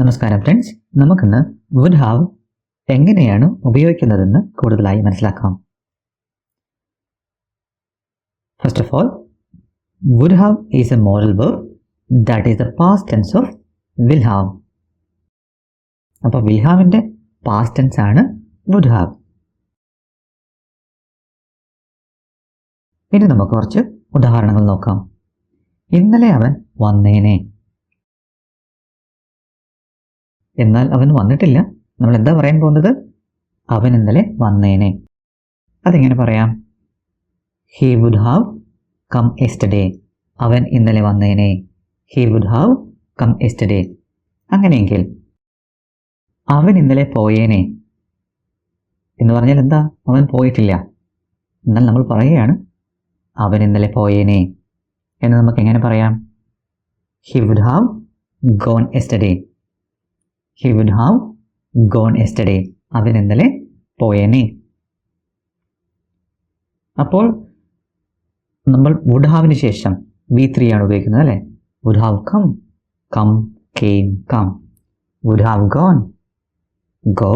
നമസ്കാരം ഫ്രണ്ട്സ് നമുക്കിന്ന് would have എങ്ങനെയാണ് ഉപയോഗിക്കുന്നതെന്ന് കൂടുതലായി മനസ്സിലാക്കാം. First of all would have is a modal verb that is the past tense of will have അപ്പോൾ വിൽ ഹാവിന്റെ പാസ്റ്റ് ടെൻസ് ആണ് വുഡ് ഹാവ് ഇനി നമുക്ക് കുറച്ച് ഉദാഹരണങ്ങൾ നോക്കാം. ഇന്നലെ അവൻ വന്നേനെ. എന്നാൽ അവൻ വന്നിട്ടില്ല. നമ്മൾ എന്താ പറയാൻ പോകുന്നത്? അവൻ ഇന്നലെ വന്നേനെ. അതെങ്ങനെ പറയാം? He would have come yesterday അവൻ ഇന്നലെ വന്നേനെ. He would have come yesterday അങ്ങനെയെങ്കിൽ അവൻ ഇന്നലെ പോയേനെ. എന്ന് പറഞ്ഞാൽ എന്താ? അവൻ പോയിട്ടില്ല. എന്നാൽ നമ്മൾ പറയുകയാണ് അവൻ ഇന്നലെ പോയേനെ. എന്ന് നമുക്ക് എങ്ങനെ പറയാം? He would have gone yesterday he would have gone yesterday അവൻ ഇന്നലെ പോയേനെ. അപ്പോൾ നമ്മൾ വുഡ് ഹാവിന് ശേഷം വി ത്രീ ആണ് ഉപയോഗിക്കുന്നത് അല്ലേ? Would have come come came come would have gone go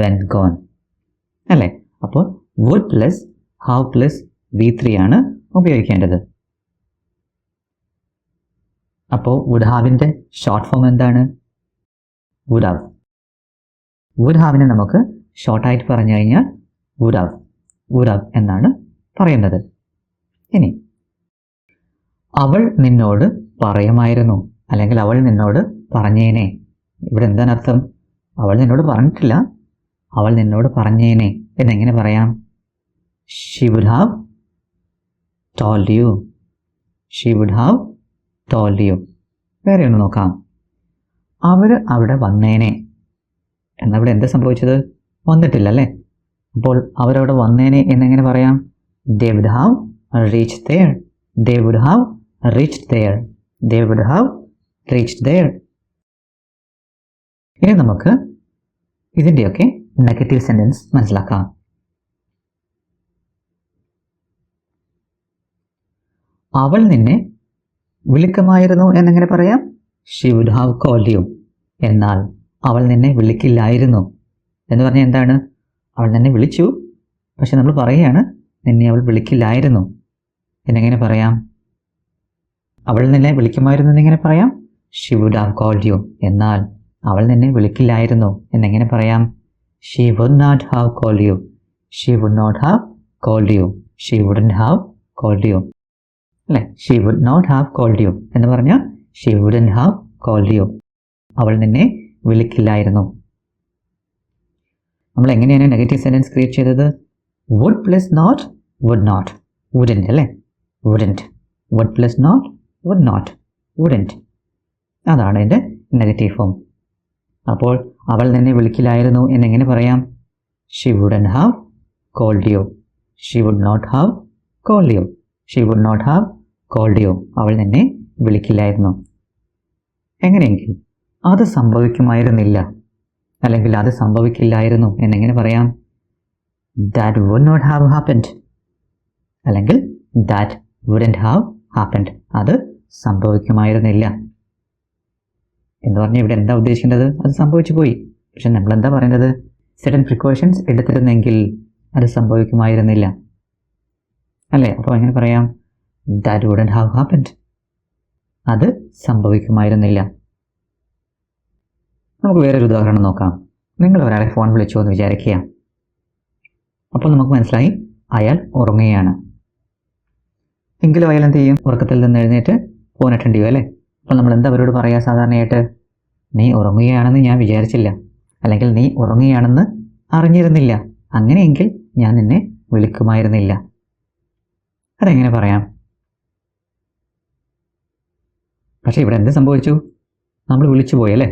went gone അല്ലേ? അപ്പോൾ would plus have plus V three ആണ് ഉപയോഗിക്കേണ്ടത്. അപ്പോൾ വുഡ് ഹാവിന്റെ ഷോർട്ട് ഫോം എന്താണ്? വുഡ് ഹാവിനെ നമുക്ക് ഷോർട്ടായിട്ട് പറഞ്ഞു കഴിഞ്ഞാൽ വുഡ് ഹാവ് എന്നാണ് പറയുന്നത് ഇനി അവൾ നിന്നോട് പറയുമായിരുന്നു. അല്ലെങ്കിൽ അവൾ നിന്നോട് പറഞ്ഞേനെ. ഇവിടെ എന്താണ് അർത്ഥം? അവൾ നിന്നോട് പറഞ്ഞിട്ടില്ല. അവൾ നിന്നോട് പറഞ്ഞേനെ. എന്നെങ്ങനെ പറയാം? She would have told you she would have told you വേറെ ഒന്ന് നോക്കാം. അവർ അവിടെ വന്നേനെ. എന്നവിടെ എന്താ സംഭവിച്ചത്? വന്നിട്ടില്ല അല്ലേ അപ്പോൾ അവരവിടെ വന്നേനെ എന്നെങ്ങനെ പറയാം? They would have reach there they would have reach there they would have reach there ഇനി നമുക്ക് ഇതിന്റെയൊക്കെ നെഗറ്റീവ് സെന്റൻസ് മനസ്സിലാക്കാം. അവൾ നിന്നെ വിളിക്കുമായിരുന്നു എന്നെങ്ങനെ പറയാം? She would have called you എന്നാൽ അവൾ നിന്നെ വിളിക്കില്ലായിരുന്നു. എന്ന് പറഞ്ഞാൽ എന്താണ്? അവൾ നിന്നെ വിളിച്ചു. പക്ഷെ നമ്മൾ പറയുകയാണ് നിന്നെ അവൾ വിളിക്കില്ലായിരുന്നു. എന്നെങ്ങനെ പറയാം? അവൾ നിന്നെ വിളിക്കുമായിരുന്നു എന്നിങ്ങനെ പറയാം. She would have called you എന്നാൽ അവൾ നിന്നെ വിളിക്കില്ലായിരുന്നു. എന്നെങ്ങനെ പറയാം? She would not have called you she would not have called you she wouldn't have called you അല്ലേ? She would not have called you എന്ന് പറഞ്ഞാൽ she wouldn't have called you അവൾ നിന്നെ വിളിക്കില്ലായിരുന്നു. നമ്മൾ എങ്ങനെയാണ് നെഗറ്റീവ് സെന്റൻസ് ക്രിയേറ്റ് ചെയ്തത്? Would plus not would not wouldn't അല്ലേ? Wouldn't would plus not would not wouldn't അതാണ് എന്റെ നെഗറ്റീവ് ഫോം അപ്പോൾ അവൾ നിന്നെ വിളിക്കില്ലായിരുന്നു എന്നെങ്ങനെ പറയാം? She wouldn't have called you she would not have called you she would not have called you അവൾ നിന്നെ വിളിക്കില്ലായിരുന്നു. എങ്ങനെയെങ്കിൽ അത് സംഭവിക്കുമായിരുന്നില്ല. അല്ലെങ്കിൽ അത് സംഭവിക്കില്ലായിരുന്നു എന്നെങ്ങനെ പറയാം. That would not have happened അല്ലെങ്കിൽ ദാറ്റ് വുഡന്റ് ഹാവ് ഹാപ്പൻഡ് അത് സംഭവിക്കുമായിരുന്നില്ല. എന്ന് പറഞ്ഞാൽ ഇവിടെ എന്താ ഉദ്ദേശിക്കുന്നത് അത് സംഭവിച്ചു പോയി. പക്ഷെ നമ്മൾ എന്താ പറയുന്നത് സെഡൻ പ്രിക്കോഷൻസ് എടുത്തിരുന്നെങ്കിൽ അത് സംഭവിക്കുമായിരുന്നില്ല. അല്ലേ? അപ്പോൾ എങ്ങനെ പറയാം. ദാറ്റ് വുഡൻ ഹാവ് ഹാപ്പൻഡ് അത് സംഭവിക്കുമായിരുന്നില്ല. നമുക്ക് വേറൊരു ഉദാഹരണം നോക്കാം. നിങ്ങൾ ഒരാളെ ഫോൺ വിളിച്ചു എന്ന് വിചാരിക്കുക. അപ്പോൾ നമുക്ക് മനസ്സിലായി അയാൾ ഉറങ്ങുകയാണ്. എങ്കിലും അയാൾ എന്ത് ചെയ്യും? ഉറക്കത്തിൽ നിന്ന് എഴുന്നേറ്റ് ഫോൺ അറ്റൻഡ് ചെയ്യും അല്ലേ? അപ്പോൾ നമ്മൾ എന്താ അവരോട് പറയുക സാധാരണയായിട്ട്? നീ ഉറങ്ങുകയാണെന്ന് ഞാൻ വിചാരിച്ചില്ല. അല്ലെങ്കിൽ നീ ഉറങ്ങുകയാണെന്ന് അറിഞ്ഞിരുന്നില്ല. അങ്ങനെയെങ്കിൽ ഞാൻ നിന്നെ വിളിക്കുമായിരുന്നില്ല. അതെങ്ങനെ പറയാം? പക്ഷേ ഇവിടെ എന്ത് സംഭവിച്ചു? നമ്മൾ വിളിച്ചു പോയല്ലേ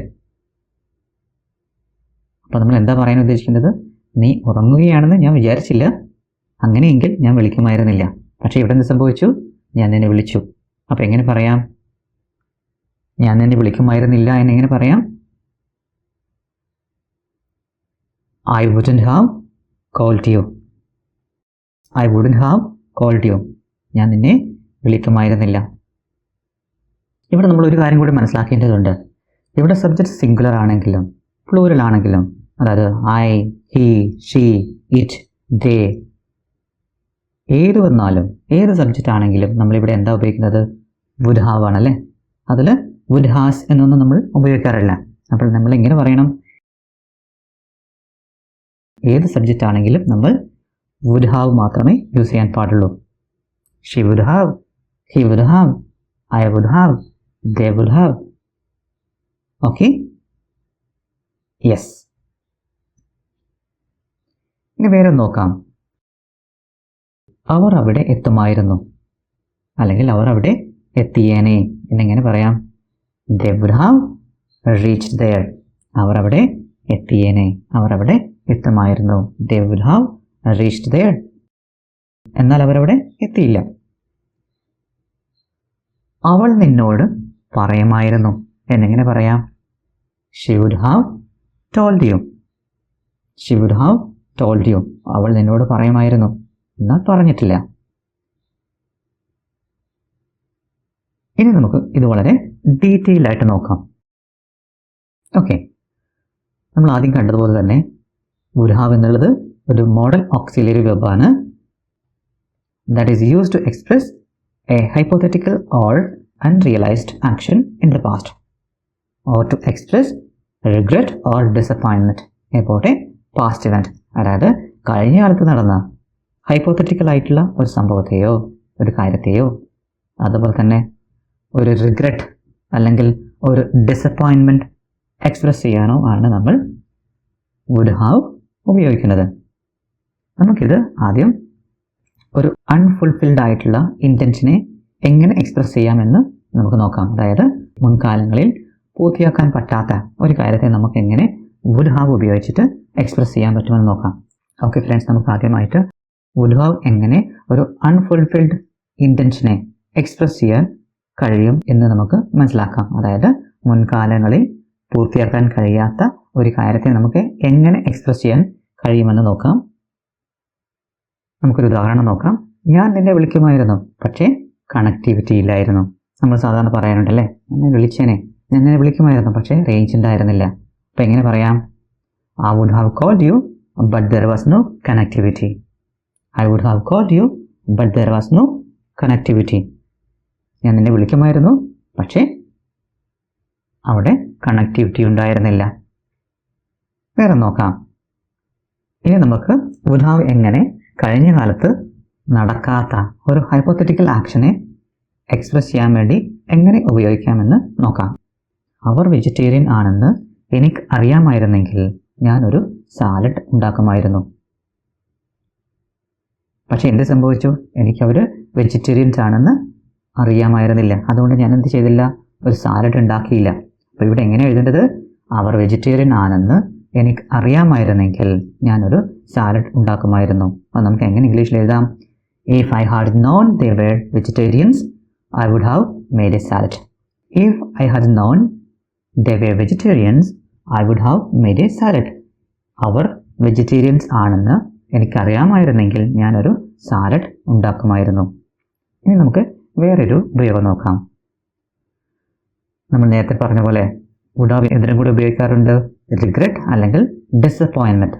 അപ്പോൾ നമ്മൾ എന്താ പറയാൻ ഉദ്ദേശിക്കുന്നത്? നീ ഉറങ്ങുകയാണെന്ന് ഞാൻ വിചാരിച്ചില്ല. അങ്ങനെയെങ്കിൽ ഞാൻ വിളിക്കുമായിരുന്നില്ല. പക്ഷേ ഇവിടെ എന്ത് സംഭവിച്ചു? ഞാൻ നിന്നെ വിളിച്ചു. അപ്പോൾ എങ്ങനെ പറയാം? ഞാൻ നിന്നെ വിളിക്കുമായിരുന്നില്ല എന്നെങ്ങനെ പറയാം? I wouldn't have called you I wouldn't have called you ഞാൻ നിന്നെ വിളിക്കുമായിരുന്നില്ല. ഇവിടെ നമ്മൾ ഒരു കാര്യം കൂടി മനസ്സിലാക്കേണ്ടതുണ്ട്. ഇവിടെ സബ്ജക്റ്റ് സിംഗുലർ ആണെങ്കിലും പ്ലൂരൽ ആണെങ്കിലും അതായത് I he she it they ഏത് വന്നാലും ഏത് സബ്ജക്റ്റ് ആണെങ്കിലും നമ്മളിവിടെ എന്താ ഉപയോഗിക്കുന്നത്? വുഡ് ഹാവ് ആണല്ലേ അതിൽ വുഡ് ഹാസ് എന്നൊന്നും നമ്മൾ ഉപയോഗിക്കാറില്ല. അപ്പോൾ നമ്മൾ എങ്ങനെ പറയണം. ഏത് സബ്ജക്റ്റ് ആണെങ്കിലും നമ്മൾ വുഡ് ഹാവ് മാത്രമേ യൂസ് ചെയ്യാൻ പാടുള്ളൂ. She would have he would have I would have they will have. Okay? Yes. ഇനി വേറെ നോക്കാം. അവർ അവിടെ എത്തുമായിരുന്നു. അല്ലെങ്കിൽ അവർ അവിടെ എത്തിയേനെ എന്നെങ്ങനെ പറയാം. They would have reach there അവർ അവിടെ എത്തിയേനെ. അവർ അവിടെ എത്തുമായിരുന്നു. They would have reached there എന്നാൽ അവരവിടെ എത്തിയില്ല. അവൾ നിന്നോട് പറയുമായിരുന്നു. എന്നെങ്ങനെ പറയാം? She would have told you she would have told you അവൾ നിന്നോട് പറയുമായിരുന്നു. എന്നാൽ പറഞ്ഞിട്ടില്ല. ഇനി നമുക്ക് ഇത് വളരെ ഡീറ്റെയിൽ ആയിട്ട് നോക്കാം. ഓക്കെ നമ്മൾ ആദ്യം കണ്ടതുപോലെ തന്നെ ഗുരുഹാവ് ഹാവ് എന്നുള്ളത് ഒരു modal auxiliary വെബാണ് that is use to express a hypothetical or unrealized action in the past. Or to express regret or disappointment about a past event. അതായത് കഴിഞ്ഞ കാലത്ത് നടന്ന ഹൈപ്പോത്തറ്റിക്കൽ ആയിട്ടുള്ള ഒരു സംഭവത്തെയോ ഒരു കാര്യത്തെയോ അതുപോലെ തന്നെ ഒരു റിഗ്രറ്റ് അല്ലെങ്കിൽ ഒരു ഡിസപ്പോയിൻമെന്റ് എക്സ്പ്രസ് ചെയ്യാനോ ആണ് നമ്മൾ വുഡ് ഹാവ് ഉപയോഗിക്കുന്നത്. നമുക്കിത് ആദ്യം ഒരു അൺഫുൾഫിൽഡ് ആയിട്ടുള്ള ഇന്റൻഷനെ എങ്ങനെ എക്സ്പ്രസ് ചെയ്യാമെന്ന് നമുക്ക് നോക്കാം. അതായത് മുൻകാലങ്ങളിൽ പൂർത്തിയാക്കാൻ പറ്റാത്ത ഒരു കാര്യത്തെ നമുക്ക് എങ്ങനെ വുഡ് ഹാവ് ഉപയോഗിച്ചിട്ട് എക്സ്പ്രസ് ചെയ്യാൻ പറ്റുമെന്ന് നോക്കാം. ഓക്കെ ഫ്രണ്ട്സ് നമുക്ക് ആദ്യമായിട്ട് വുഡ് ഹാവ് എങ്ങനെ ഒരു അൺഫുൾഫിൽഡ് ഇന്റൻഷനെ എക്സ്പ്രസ് ചെയ്യാൻ കഴിയും എന്ന് നമുക്ക് മനസ്സിലാക്കാം. അതായത് മുൻകാലങ്ങളിൽ പൂർത്തിയാക്കാൻ കഴിയാത്ത ഒരു കാര്യത്തെ നമുക്ക് എങ്ങനെ എക്സ്പ്രസ് ചെയ്യാൻ കഴിയുമെന്ന് നോക്കാം. നമുക്കൊരു ഉദാഹരണം നോക്കാം. ഞാൻ നിന്നെ വിളിക്കുമായിരുന്നു പക്ഷേ കണക്ടിവിറ്റി ഇല്ലായിരുന്നു. നമ്മൾ സാധാരണ പറയാറുണ്ടല്ലേ എന്നെ വിളിച്ചേനെ. ഞാൻ എന്നെ വിളിക്കുമായിരുന്നു പക്ഷേ റേഞ്ച് ഉണ്ടായിരുന്നില്ല. അപ്പം എങ്ങനെ പറയാം? I would have called you but there was no connectivity I would have called you but there was no connectivity ഞാൻ നിന്നെ വിളിക്കുമായിരുന്നു പക്ഷേ അവിടെ കണക്ടിവിറ്റി ഉണ്ടായിരുന്നില്ല. വേറെ നോക്കാം. ഇനി നമുക്ക് ഉദാവ് എങ്ങനെ കഴിഞ്ഞ കാലത്ത് നടക്കാത്ത ഒരു ഹൈപ്പോത്തറ്റിക്കൽ ആക്ഷനെ എക്സ്പ്രസ് ചെയ്യാൻ വേണ്ടി എങ്ങനെ ഉപയോഗിക്കാമെന്ന് നോക്കാം. അവർ വെജിറ്റേറിയൻ ആണെന്ന് എനിക്ക് അറിയാമായിരുന്നെങ്കിൽ ഞാനൊരു സാലഡ് ഉണ്ടാക്കുമായിരുന്നു. പക്ഷെ എന്ത് സംഭവിച്ചു? എനിക്ക് അവർ വെജിറ്റേറിയൻസ് ആണെന്ന് അറിയാമായിരുന്നില്ല. അതുകൊണ്ട് ഞാൻ എന്ത് ചെയ്തില്ല? ഒരു സാലഡ് ഉണ്ടാക്കിയില്ല. അപ്പോൾ ഇവിടെ എങ്ങനെ എഴുതേണ്ടത്? അവർ വെജിറ്റേറിയൻ ആണെന്ന് എനിക്ക് അറിയാമായിരുന്നെങ്കിൽ ഞാനൊരു സാലഡ് ഉണ്ടാക്കുമായിരുന്നു. അപ്പോൾ നമുക്ക് എങ്ങനെ ഇംഗ്ലീഷിൽ എഴുതാം? If I had known they were vegetarians I would have made a salad if I had known they were vegetarians I would have made a salad അവർ വെജിറ്റേറിയൻസ് ആണെന്ന് എനിക്കറിയാമായിരുന്നെങ്കിൽ ഞാനൊരു സാലഡ് ഉണ്ടാക്കുമായിരുന്നു. ഇനി നമുക്ക് വേറൊരു ഉപയോഗം നോക്കാം. നമ്മൾ നേരത്തെ പറഞ്ഞ പോലെ ഉടാവ് എന്തിനും കൂടെ ഉപയോഗിക്കാറുണ്ട് റിഗ്രറ്റ് അല്ലെങ്കിൽ disappointment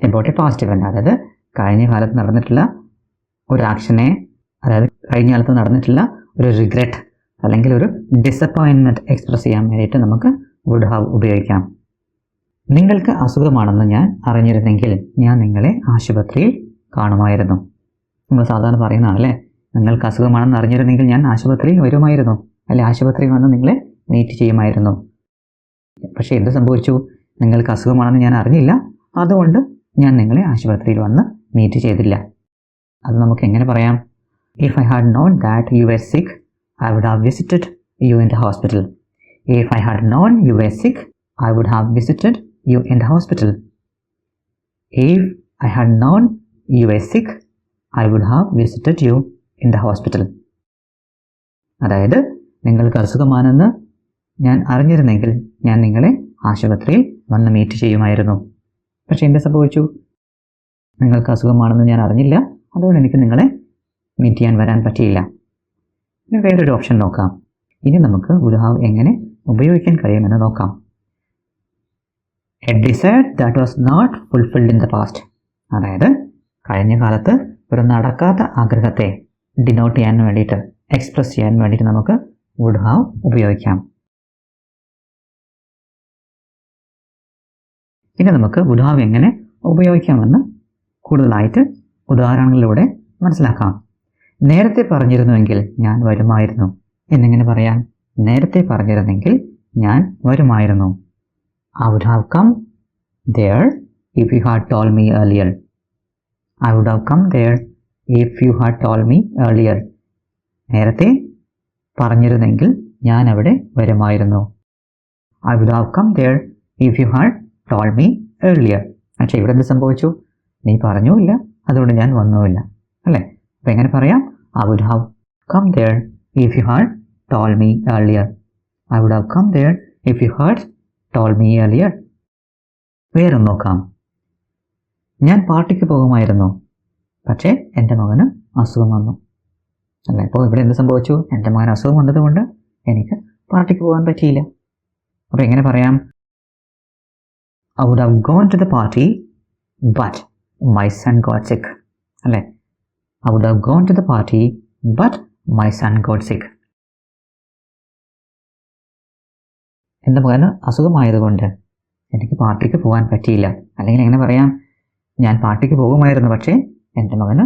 about a past event അതായത് കഴിഞ്ഞ കാലത്ത് നടന്നിട്ടുള്ള ഒരു ആക്ഷനെ അതായത് കഴിഞ്ഞ കാലത്ത് നടന്നിട്ടില്ല ഒരു റിഗ്രറ്റ് അല്ലെങ്കിൽ ഒരു ഡിസപ്പോയിൻമെന്റ് എക്സ്പ്രസ് ചെയ്യാൻ വേണ്ടിയിട്ട് നമുക്ക് വുഡ് ഹാവ് ഉപയോഗിക്കാം. നിങ്ങൾക്ക് അസുഖമാണെന്ന് ഞാൻ അറിഞ്ഞിരുന്നെങ്കിൽ ഞാൻ നിങ്ങളെ ആശുപത്രിയിൽ കാണുമായിരുന്നു. നമ്മൾ സാധാരണ പറയുന്നതാണല്ലേ? നിങ്ങൾക്ക് അസുഖമാണെന്ന് അറിഞ്ഞിരുന്നെങ്കിൽ ഞാൻ ആശുപത്രിയിൽ വരുമായിരുന്നു. അല്ലെ ആശുപത്രിയിൽ വന്ന് നിങ്ങളെ മീറ്റ് ചെയ്യുമായിരുന്നു. പക്ഷേ എന്ത് സംഭവിച്ചു? നിങ്ങൾക്ക് അസുഖമാണെന്ന് ഞാൻ അറിഞ്ഞില്ല. അതുകൊണ്ട് ഞാൻ നിങ്ങളെ ആശുപത്രിയിൽ വന്ന് മീറ്റ് ചെയ്തില്ല. അത് നമുക്ക് എങ്ങനെ പറയാം? If I had known that you are sick I would have visited you in the hospital if I had known you are sick I would have visited you in the hospital if I had known you are sick I would have visited you in the hospital അതായത് നിങ്ങൾക്ക് അസുഖമാണെന്ന് ഞാൻ അറിഞ്ഞിരുന്നെങ്കിൽ ഞാൻ നിങ്ങളെ ആശുപത്രിയിൽ വന്ന് meet ചെയ്യുമായിരുന്നു. പക്ഷേ എന്ത് സംഭവിച്ചു? നിങ്ങൾക്ക് അസുഖമാണെന്ന് ഞാൻ അറിഞ്ഞില്ല. അതുകൊണ്ട് എനിക്ക് നിങ്ങളെ മീറ്റ് ചെയ്യാൻ വരാൻ പറ്റിയില്ല. ഇനി വേറൊരു ഓപ്ഷൻ നോക്കാം. ഇനി നമുക്ക് ഉദാഹരണം എങ്ങനെ ഉപയോഗിക്കാൻ കഴിയുമെന്ന് നോക്കാം. A desire that was not fulfilled in the past അതായത് കഴിഞ്ഞ കാലത്ത് ഒരു നടക്കാത്ത ആഗ്രഹത്തെ ഡിനോട്ട് ചെയ്യാൻ വേണ്ടിയിട്ട് എക്സ്പ്രസ് ചെയ്യാൻ വേണ്ടിയിട്ട് നമുക്ക് വുഡ് ഹാവ് ഉപയോഗിക്കാം. ഇനി നമുക്ക് വുഡ് ഹാവ് എങ്ങനെ ഉപയോഗിക്കാമെന്ന് കൂടുതലായിട്ട് ഉദാഹരണങ്ങളിലൂടെ മനസ്സിലാക്കാം. നേരത്തെ പറഞ്ഞിരുന്നുവെങ്കിൽ ഞാൻ വരുമായിരുന്നു. എന്നിങ്ങനെ പറയാം? നേരത്തെ പറഞ്ഞിരുന്നെങ്കിൽ ഞാൻ വരുമായിരുന്നു. I would have come there if you had told me earlier I would have come there if you had told me earlier നേരത്തെ പറഞ്ഞിരുന്നെങ്കിൽ ഞാൻ അവിടെ വരുമായിരുന്നു. I would have come there if you had told me earlier പക്ഷേ ഇവിടെ എന്ത് സംഭവിച്ചു? നീ പറഞ്ഞുമില്ല. അതുകൊണ്ട് ഞാൻ വന്നുമില്ല. അല്ലേ? അപ്പം എങ്ങനെ പറയാം? I would have come there if you had told me earlier I would have come there if you had told me earlier വേറെ നോക്കാം. ഞാൻ പാർട്ടിക്ക് പോകുമായിരുന്നു. പക്ഷേ എന്റെ മകന് അസുഖം വന്നു. അല്ല? ഇപ്പോൾ ഇവിടെ എന്ത് സംഭവിച്ചു? എന്റെ മകൻ അസുഖം വന്നതുകൊണ്ട് എനിക്ക് പാർട്ടിക്ക് പോകാൻ പറ്റിയില്ല. അപ്പോൾ എങ്ങനെ പറയാം? I would have gone to the party but my son got sick അല്ലേ? I would have gone to the party but my son got sick എന്റെ മകന് അസുഖമായതുകൊണ്ട് എനിക്ക് പാർട്ടിക്ക് പോകാൻ പറ്റിയില്ല. അല്ലെങ്കിൽ എങ്ങനെ പറയാം? ഞാൻ പാർട്ടിക്ക് പോകുമായിരുന്നു പക്ഷേ എന്റെ മകന്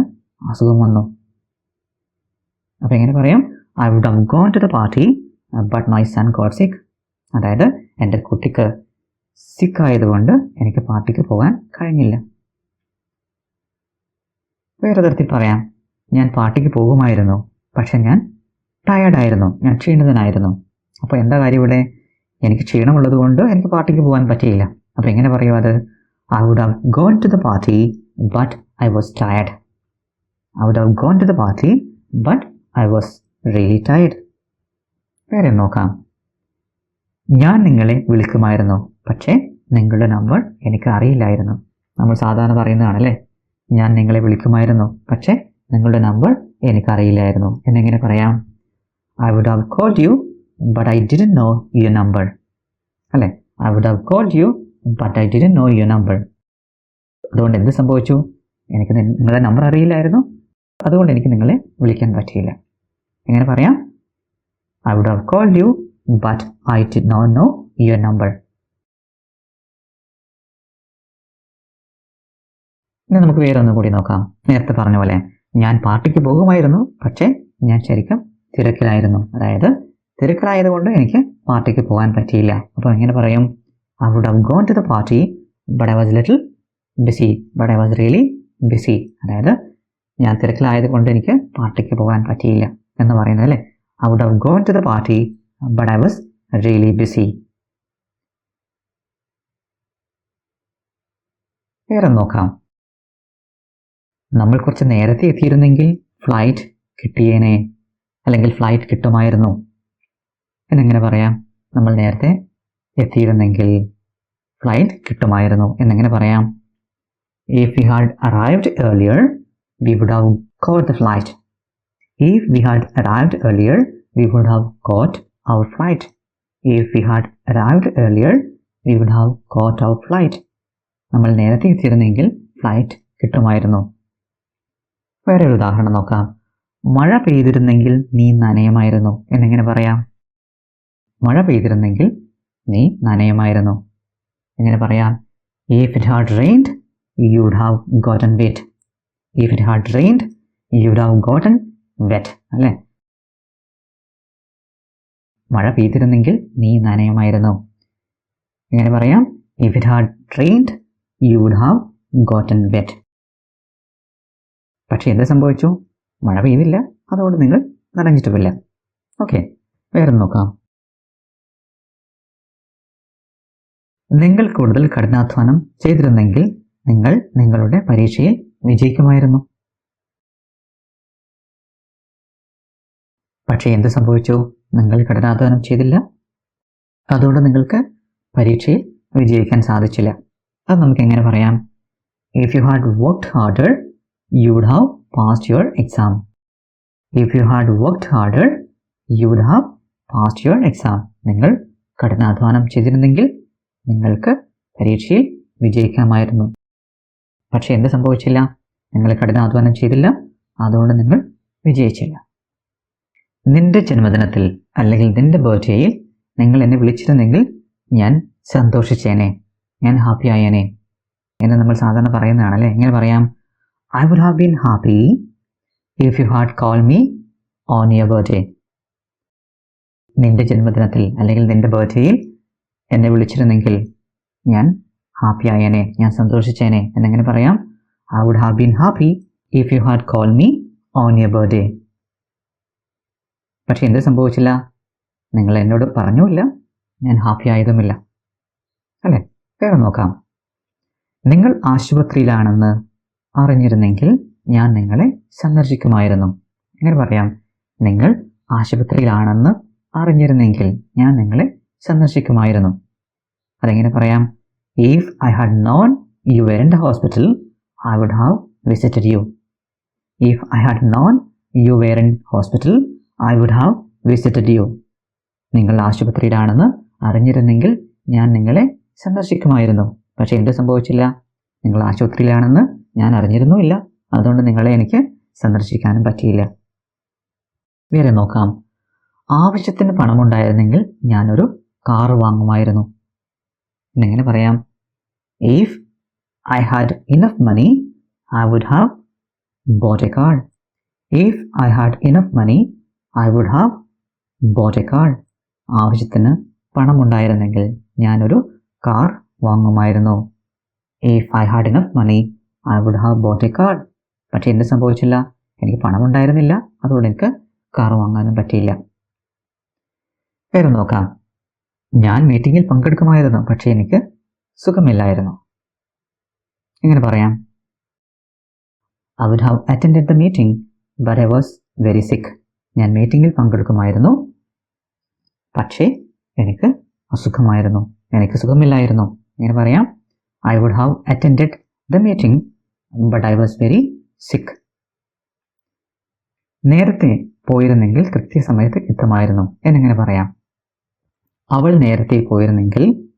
അസുഖം വന്നു. അപ്പോൾ എങ്ങനെ പറയാം? I would have gone to the party but my son got sick അതായത് എന്റെ കുട്ടിക്ക് സിക്കായതുകൊണ്ട് എനിക്ക് പാർട്ടിക്ക് പോകാൻ കഴിഞ്ഞില്ല. വേറെ തരത്തിൽ പറയാം. ഞാൻ പാർട്ടിക്ക് പോകുമായിരുന്നു. പക്ഷെ ഞാൻ ടയർഡായിരുന്നു ഞാൻ ക്ഷീണിതനായിരുന്നു. അപ്പോൾ എന്താ കാര്യം ഇവിടെ? എനിക്ക് ക്ഷീണമുള്ളത് കൊണ്ട് എനിക്ക് പാർട്ടിക്ക് പോകാൻ പറ്റിയില്ല. അപ്പോൾ എങ്ങനെ പറയും അത്? I would have gone to the party but I was tired I would have gone to the party but I was really tired വേറെ നോക്കാം. ഞാൻ നിങ്ങളെ വിളിക്കുമായിരുന്നു. പക്ഷേ നിങ്ങളുടെ നമ്പർ എനിക്ക് അറിയില്ലായിരുന്നു നമ്മൾ സാധാരണ പറയുന്നതാണല്ലേ? ഞാൻ നിങ്ങളെ വിളിക്കുമായിരുന്നു. പക്ഷേ നിങ്ങളുടെ നമ്പർ എനിക്കറിയില്ലായിരുന്നു. എന്നെങ്ങനെ പറയാം? I would have called you but I didn't know your number അല്ലേ? I would have called you but I didn't know your number അതുകൊണ്ട് എന്ത് സംഭവിച്ചു? എനിക്ക് നിങ്ങളുടെ നമ്പർ അറിയില്ലായിരുന്നു. അതുകൊണ്ട് എനിക്ക് നിങ്ങളെ വിളിക്കാൻ പറ്റിയില്ല. എങ്ങനെ പറയാം? I would have called you but I did not know your number ഇനി നമുക്ക് വേറെ ഒന്നും കൂടി നോക്കാം. നേരത്തെ പറഞ്ഞ പോലെ ഞാൻ പാർട്ടിക്ക് പോകുമായിരുന്നു. പക്ഷേ ഞാൻ ശരിക്കും തിരക്കിലായിരുന്നു. അതായത് തിരക്കിലായതുകൊണ്ട് എനിക്ക് പാർട്ടിക്ക് പോകാൻ പറ്റിയില്ല. അപ്പോൾ എങ്ങനെ പറയും? I would have gone to the party but I was little busy but I was really busy അതായത് ഞാൻ തിരക്കിലായതുകൊണ്ട് എനിക്ക് പാർട്ടിക്ക് പോകാൻ പറ്റിയില്ല എന്ന് പറയുന്നത് അല്ലേ? I would have gone to the party but I was really busy വേറെ നോക്കാം. നമ്മൾ കുറച്ച് നേരത്തെ എത്തിയിരുന്നെങ്കിൽ ഫ്ലൈറ്റ് കിട്ടിയേനെ. അല്ലെങ്കിൽ ഫ്ലൈറ്റ് കിട്ടുമായിരുന്നു. എന്നെങ്ങനെ പറയാം? നമ്മൾ നേരത്തെ എത്തിയിരുന്നെങ്കിൽ ഫ്ലൈറ്റ് കിട്ടുമായിരുന്നു. എന്നെങ്ങനെ പറയാം? If we had arrived earlier we would have caught the flight if we had arrived earlier we would have caught our flight if we had arrived earlier we would have caught our flight നമ്മൾ നേരത്തെ എത്തിയിരുന്നെങ്കിൽ flight കിട്ടുമായിരുന്നു. വേറെ ഒരു ഉദാഹരണം നോക്കാം. മഴ പെയ്തിരുന്നെങ്കിൽ നീ നനയമായിരുന്നു എന്നെങ്ങനെ പറയാം? മഴ പെയ്തിരുന്നെങ്കിൽ നീ നനയമായിരുന്നു എങ്ങനെ പറയാം? If it had rained you would have gotten wet if it had rained you would have gotten wet അല്ലേ? മഴ പെയ്തിരുന്നെങ്കിൽ നീ നനയമായിരുന്നു. എങ്ങനെ പറയാം? If it had rained you would have gotten wet പക്ഷേ എന്ത് സംഭവിച്ചു? മഴ പെയ്യുന്നില്ല. അതുകൊണ്ട് നിങ്ങൾ നനഞ്ഞിട്ടുമില്ല. ഓക്കെ വേറെ നോക്കാം. നിങ്ങൾ കൂടുതൽ കഠിനാധ്വാനം ചെയ്തിരുന്നെങ്കിൽ നിങ്ങൾ നിങ്ങളുടെ പരീക്ഷയിൽ വിജയിക്കുമായിരുന്നു. പക്ഷേ എന്ത് സംഭവിച്ചു? നിങ്ങൾ കഠിനാധ്വാനം ചെയ്തില്ല. അതുകൊണ്ട് നിങ്ങൾക്ക് പരീക്ഷയിൽ വിജയിക്കാൻ സാധിച്ചില്ല. അത് നമുക്ക് എങ്ങനെ പറയാം? If you had worked harder you would have passed your exam. If you had worked harder, you would have passed your exam. നിങ്ങൾ കഠിനാധ്വാനം ചെയ്തിരുന്നെങ്കിൽ നിങ്ങൾക്ക് പരീക്ഷയിൽ വിജയിക്കാമായിരുന്നു. പക്ഷേ എന്ത് സംഭവിച്ചില്ല? നിങ്ങൾ കഠിനാധ്വാനം ചെയ്തില്ല. അതുകൊണ്ട് നിങ്ങൾ വിജയിച്ചില്ല. നിന്റെ ജന്മദിനത്തിൽ അല്ലെങ്കിൽ നിന്റെ ബർത്ത്ഡേയിൽ നിങ്ങൾ എന്നെ വിളിച്ചിരുന്നെങ്കിൽ ഞാൻ സന്തോഷിച്ചേനെ. ഞാൻ ഹാപ്പി ആയേനെ. എന്ന് നമ്മൾ സാധാരണ പറയുന്നതാണല്ലേ? എങ്ങനെ പറയാം? I would have been happy. If you had called me on your birthday. നിന്റെ ജന്മദിനത്തിൽ അല്ലെങ്കിൽ നിന്റെ ബർത്ത്ഡേയിൽ എന്നെ വിളിച്ചിരുന്നെങ്കിൽ ഞാൻ ഹാപ്പി ആയേനെ ഞാൻ സന്തോഷിച്ചേനെ എന്നെങ്ങനെ പറയാം. I would have been happy if you had called me on your birthday പക്ഷെ എന്ത് സംഭവിച്ചില്ല? നിങ്ങൾ എന്നോട് പറഞ്ഞുമില്ല. ഞാൻ ഹാപ്പി ആയതുമില്ല. അല്ലേ? വേറെ നോക്കാം. നിങ്ങൾ ആശുപത്രിയിലാണെന്ന് അറിഞ്ഞിരുന്നെങ്കിൽ ഞാൻ നിങ്ങളെ സന്ദർശിക്കുമായിരുന്നു. എങ്ങനെ പറയാം? നിങ്ങൾ ആശുപത്രിയിലാണെന്ന് അറിഞ്ഞിരുന്നെങ്കിൽ ഞാൻ നിങ്ങളെ സന്ദർശിക്കുമായിരുന്നു. അതെങ്ങനെ പറയാം? If I had known you were in the hospital I would have visited you if I had known you were in hospital I would have visited you നിങ്ങൾ ആശുപത്രിയിലാണെന്ന് അറിഞ്ഞിരുന്നെങ്കിൽ ഞാൻ നിങ്ങളെ സന്ദർശിക്കുമായിരുന്നു. പക്ഷേ എന്ത് സംഭവിച്ചില്ല? നിങ്ങൾ ആശുപത്രിയിലാണെന്ന് ഞാൻ അറിഞ്ഞിരുന്നുമില്ല അതുകൊണ്ട് നിങ്ങളെ എനിക്ക് സന്ദർശിക്കാനും പറ്റിയില്ല. വേറെ നോക്കാം. ആവശ്യത്തിന് പണമുണ്ടായിരുന്നെങ്കിൽ ഞാനൊരു കാർ വാങ്ങുമായിരുന്നു. എന്നെങ്ങനെ പറയാം? If I had enough money I would have bought a car if I had enough money I would have bought a car ആവശ്യത്തിന് പണമുണ്ടായിരുന്നെങ്കിൽ ഞാനൊരു car വാങ്ങുമായിരുന്നു. If I had enough money I would have bought a car പക്ഷേ എന്ത് സംഭവിച്ചില്ല? എനിക്ക് പണമുണ്ടായിരുന്നില്ല. അതുകൊണ്ട് എനിക്ക് car വാങ്ങാനും പറ്റിയില്ല. വേറെ നോക്കാം. ഞാൻ മീറ്റിങ്ങിൽ പങ്കെടുക്കുമായിരുന്നു പക്ഷേ എനിക്ക് സുഖമില്ലായിരുന്നു. എങ്ങനെ പറയാം? I would have attend the meeting but I was very sick ഞാൻ മീറ്റിങ്ങിൽ പങ്കെടുക്കുമായിരുന്നു പക്ഷേ എനിക്ക് അസുഖമായിരുന്നു. എനിക്ക് സുഖമില്ലായിരുന്നു. എങ്ങനെ പറയാം? I would have attend the meeting but I was very sick നേരത്തെ പോയിരുന്നെങ്കിൽ കൃത്യസമയത്ത് എത്തുമായിരുന്നു. എന്നിങ്ങനെ പറയാം. അവൾ നേരത്തെ പോയിരുന്നെങ്കിൽ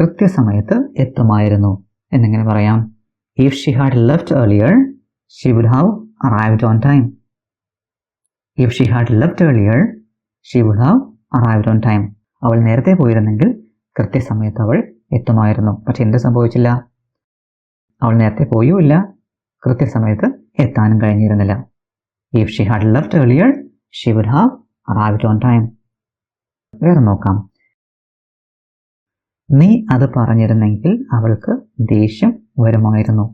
കൃത്യസമയത്ത് എത്തുമായിരുന്നു. എന്നിങ്ങനെ പറയാം. If she had left earlier she would have arrived on time if she had left earlier she would have arrived on time അവൾ നേരത്തെ പോയിരുന്നെങ്കിൽ കൃത്യസമയത്ത് അവൾ എത്തുമായിരുന്നു. പക്ഷെ എന്ത് സംഭവിച്ചില്ല? അവൾ നേരത്തെ പോയുമില്ല. കൃത്യസമയത്ത് എത്താനും കഴിഞ്ഞിരുന്നില്ല. If she had left earlier she would have arrived on time വേറെ നോക്കാം. നീ അത് പറഞ്ഞിരുന്നെങ്കിൽ അവൾക്ക് ദേഷ്യം വരുമായിരുന്നു.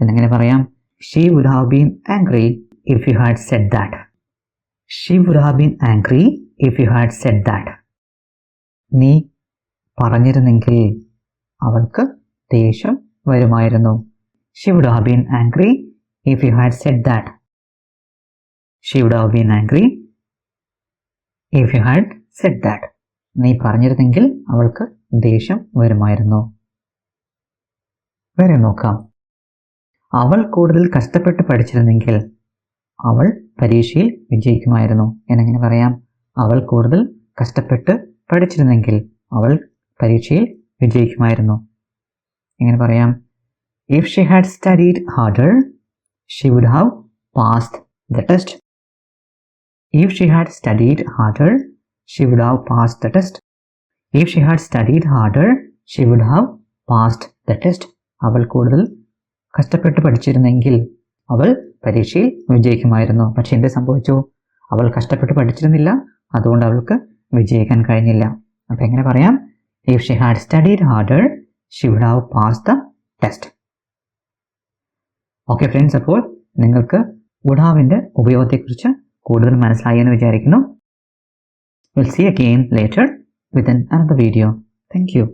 എന്നെങ്ങനെ പറയാം? She would have been angry if you had said that she would have been angry if you had said that നീ പറഞ്ഞിരുന്നെങ്കിൽ അവൾക്ക് ദേഷ്യം വരുമായിരുന്നു. She would have been angry if you had said that she would have been angry if you had said that നീ പറഞ്ഞിരുന്നെങ്കിൽ അവൾക്ക് ദേഷ്യം വരുമായിരുന്നു. വരെ നോക്കാം. അവൾ കൂടുതൽ കഷ്ടപ്പെട്ട് പഠിച്ചിരുന്നെങ്കിൽ അവൾ പരീക്ഷയിൽ വിജയിക്കുമായിരുന്നു. എന്നെങ്ങനെ പറയാം? അവൾ കൂടുതൽ കഷ്ടപ്പെട്ട് പഠിച്ചിരുന്നെങ്കിൽ അവൾ പരീക്ഷയിൽ വിജയിക്കുമായിരുന്നു. എങ്ങനെ പറയാം. If she had studied harder she would have passed the test if she had studied harder she would have passed the test if she had studied harder she would have passed the test അവൾ കൂടുതൽ കഷ്ടപ്പെട്ട് പഠിച്ചിരുന്നെങ്കിൽ അവൾ പരീക്ഷയിൽ വിജയിക്കുമായിരുന്നു. പക്ഷെ എന്ത് സംഭവിച്ചു? അവൾ കഷ്ടപ്പെട്ട് പഠിച്ചിരുന്നില്ല. അതുകൊണ്ട് അവൾക്ക് വിജയിക്കാൻ കഴിഞ്ഞില്ല. അപ്പം എങ്ങനെ പറയാം? If she had studied harder she would have pass the test okay friends അപ്പോൾ നിങ്ങൾക്ക് വുഡാവിന്റെ ഉപയോഗത്തെക്കുറിച്ച് കൂടുതൽ മനസ്സിലായി എന്ന് വിചാരിക്കുന്നു. We'll see again later with another video thank you